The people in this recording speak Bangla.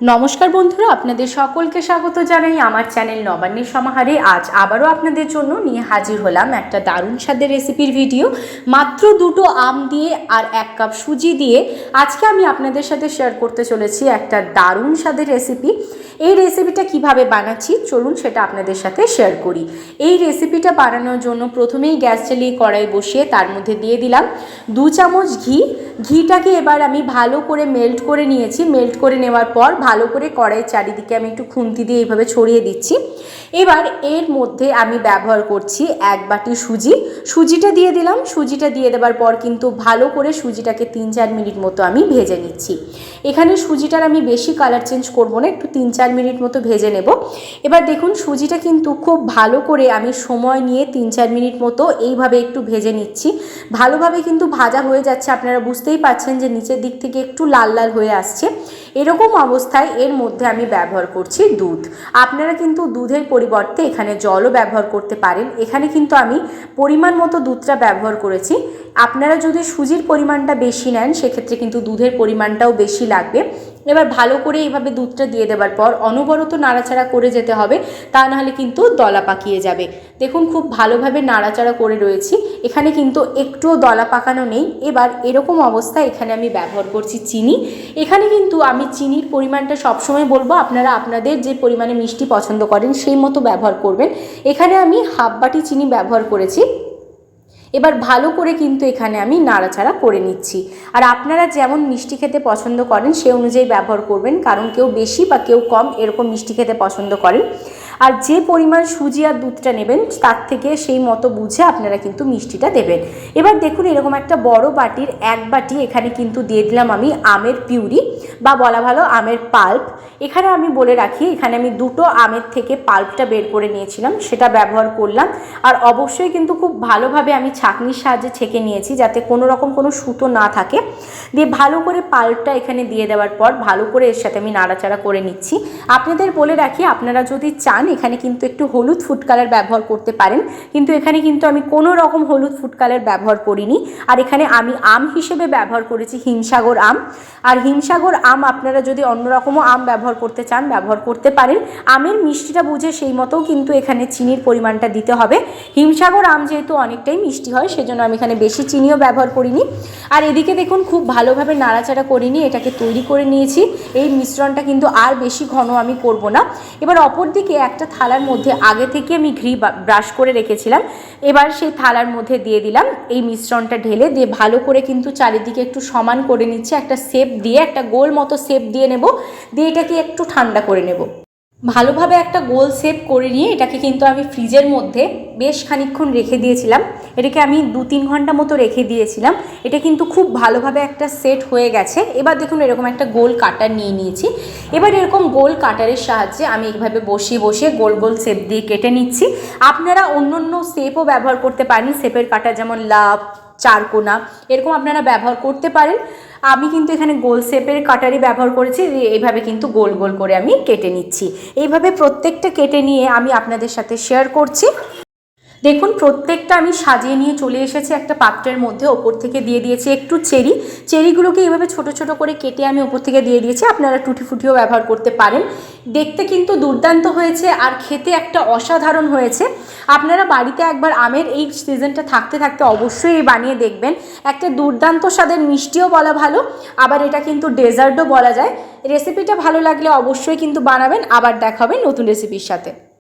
নমস্কার বন্ধুরা, আপনাদের সকলকে স্বাগত জানাই আমার চ্যানেল নবান্নের সমাহারে। আজ আবারও আপনাদের জন্য নিয়ে হাজির হলাম একটা দারুণ স্বাদের রেসিপির ভিডিও। মাত্র দুটো আম দিয়ে আর এক কাপ সুজি দিয়ে আজকে আমি আপনাদের সাথে শেয়ার করতে চলেছি একটা দারুণ স্বাদের রেসিপি এই রেসিপিটা কীভাবে বানাচ্ছি, চলুন সেটা আপনাদের সাথে শেয়ার করি। এই রেসিপিটা বানানোর জন্য প্রথমেই গ্যাস চালিয়ে কড়াই বসিয়ে তার মধ্যে দিয়ে দিলাম দু চামচ ঘি। ঘিটাকে এবার আমি ভালো করে মেল্ট করে নিয়েছি। মেল্ট করে নেওয়ার পর ভালো করে কড়াইয়ের চারিদিকে আমি একটু খুন্তি দিয়ে এইভাবে ছড়িয়ে দিচ্ছি। এবার এর মধ্যে আমি ব্যবহার করছি এক বাটি সুজি। সুজিটা দিয়ে দিলাম। সুজিটা দিয়ে দেওয়ার পর কিন্তু ভালো করে সুজিটাকে তিন চার মিনিট মতো আমি ভেজে নিচ্ছি। এখানে সুজিটার আমি বেশি কালার চেঞ্জ করব না, একটু তিন চার মিনিট মতো ভেজে নেব। এবার দেখুন, সুজিটা কিন্তু খুব ভালো করে আমি সময় নিয়ে তিন চার মিনিট মতো এইভাবে একটু ভেজে নিচ্ছি। ভালোভাবে কিন্তু ভাজা হয়ে যাচ্ছে, আপনারা বুঝতেই পারছেন যে নিচের দিক থেকে একটু লাল লাল হয়ে আসছে। এরকম অবস্থায় এর মধ্যে আমি ব্যবহার করছি দুধ। আপনারা কিন্তু দুধের পরিবর্তে এখানে জলও ব্যবহার করতে পারেন। এখানে কিন্তু আমি পরিমাণ মতো দুধটা ব্যবহার করেছি। আপনারা যদি সুজির পরিমাণটা বেশি নেন, সেক্ষেত্রে কিন্তু দুধের পরিমাণটাও বেশি লাগবে। এবার ভালো করে এইভাবে দুধটা দিয়ে দেওয়ার পর অনবরত নাড়াচাড়া করে যেতে হবে, তা নাহলে কিন্তু দলা পাকিয়ে যাবে। দেখুন, খুব ভালোভাবে নাড়াচাড়া করে রয়েছি। এখানে কিন্তু একটুও দলা পাকানো নেই। এবার এরকম অবস্থায় এখানে আমি ব্যবহার করছি চিনি। এখানে কিন্তু আমি চিনির পরিমাণটা সবসময় বলব, আপনারা আপনাদের যে পরিমাণে মিষ্টি পছন্দ করেন, সেই মতো ব্যবহার করবেন। এখানে আমি হাফ বাটি চিনি ব্যবহার করেছি। এবার ভালো করে কিন্তু এখানে আমি নাড়াচাড়া করে নিচ্ছি। আর আপনারা যেমন মিষ্টি খেতে পছন্দ করেন, সে অনুযায়ী ব্যবহার করবেন, কারণ কেউ বেশি বা কেউ কম এরকম মিষ্টি খেতে পছন্দ করেন। আর যে পরিমাণ সুজি আর দুধটা নেবেন, তার থেকে সেই মতো বুঝে আপনারা কিন্তু মিষ্টিটা দেবেন। এবার দেখুন, এরকম একটা বড় বাটির এক বাটি এখানে কিন্তু দিয়ে দিলাম আমি আমের পিউরি বা বলা ভালো আমের পাল্প। এখানে আমি বলে রাখি, এখানে আমি দুটো আমের থেকে পাল্পটা বের করে নিয়েছিলাম, সেটা ব্যবহার করলাম। আর অবশ্যই কিন্তু খুব ভালোভাবে আমি ছাঁকনির সাহায্যে ছেঁকে নিয়েছি, যাতে কোনো রকম কোনো সুতো না থাকে। দিয়ে ভালো করে পাল্পটা এখানে দিয়ে দেওয়ার পর, ভালো করে এর সাথে আমি নাড়াচাড়া করে নিচ্ছি। আপনাদের বলে রাখি, আপনারা যদি চান এখানে কিন্তু একটু হলুদ ফুড কালার ব্যবহার করতে পারেন। কিন্তু এখানে কিন্তু আমি কোনো রকম হলুদ ফুড কালার ব্যবহার করিনি। আর এখানে আমি আম হিসেবে ব্যবহার করেছি হিমসাগর আম। আর হিমসাগর আম আপনারা যদি অন্যরকমও আম ব্যবহার করতে চান, ব্যবহার করতে পারেন। আমের মিষ্টিটা বুঝে সেই মতো কিন্তু এখানে চিনির পরিমাণটা দিতে হবে। হিমসাগর আম যেহেতু অনেকটাই মিষ্টি হয়, সেজন্য আমি এখানে বেশি চিনিও ব্যবহার করিনি। আর এদিকে দেখুন, খুব ভালোভাবে নাড়াচাড়া করিনি, এটাকে তৈরি করে নিয়েছি। এই মিশ্রণটা কিন্তু আর বেশি ঘন আমি করব না। এবার অপর দিকে একটা থালার মধ্যে আগে থেকে আমি ঘি ব্রাশ করে রেখেছিলাম। এবার সেই থালার মধ্যে দিয়ে দিলাম। এই মিশ্রণটা ঢেলে দিয়ে ভালো করে কিন্তু চারিদিকে একটু সমান করে নিচ্ছে। একটা সেপ দিয়ে, একটা গোল মতো সেপ দিয়ে নেব। দিয়ে এটাকে একটু ঠান্ডা করে নেব। ভালোভাবে একটা গোল শেপ করে নিয়ে এটাকে কিন্তু আমি ফ্রিজের মধ্যে বেশ খানিক্ষণ রেখে দিয়েছিলাম। এটাকে আমি দু তিন ঘণ্টা মতো রেখে দিয়েছিলাম। এটা কিন্তু খুব ভালোভাবে একটা সেট হয়ে গেছে। এবার দেখুন, এরকম একটা গোল কাটার নিয়ে নিয়েছি। এবার এরকম গোল কাটারের সাহায্যে আমি এইভাবে বসিয়ে বসিয়ে গোল গোল শেপ দিয়ে কেটে নিচ্ছি। আপনারা অন্য অন্য শেপও ব্যবহার করতে পারেন। শেপের কাটা যেমন লাভ চারকোনা এরকম আপনারা ব্যবহার করতে পারেন। আমি কিন্তু এখানে গোল শেপের কাটারি ব্যবহার করেছি। এইভাবে কিন্তু গোল গোল করে আমি কেটে নিচ্ছি। এইভাবে প্রত্যেকটা কেটে নিয়ে আমি আপনাদের সাথে শেয়ার করছি। দেখুন, প্রত্যেকটা আমি সাজিয়ে নিয়ে চলে এসেছি একটা পাত্রের মধ্যে, ওপর থেকে দিয়ে দিয়েছি একটু চেরি। চেরিগুলোকে এইভাবে ছোট ছোট করে কেটে আমি ওপর থেকে দিয়ে দিয়েছি। আপনারা টুটি ফুটিও ব্যবহার করতে পারেন। দেখতে কিন্তু দুর্দান্ত হয়েছে আর খেতে একটা অসাধারণ হয়েছে। আপনারা বাড়িতে একবার আমের এই সিজনটা থাকতে থাকতে অবশ্যই বানিয়ে দেখবেন। একটা দুর্দান্ত স্বাদের মিষ্টিও বলা ভালো, আবার এটা কিন্তু ডেজার্টও বলা যায়। রেসিপিটা ভালো লাগলে অবশ্যই কিন্তু বানাবেন। আবার দেখাবেন নতুন রেসিপির সাথে।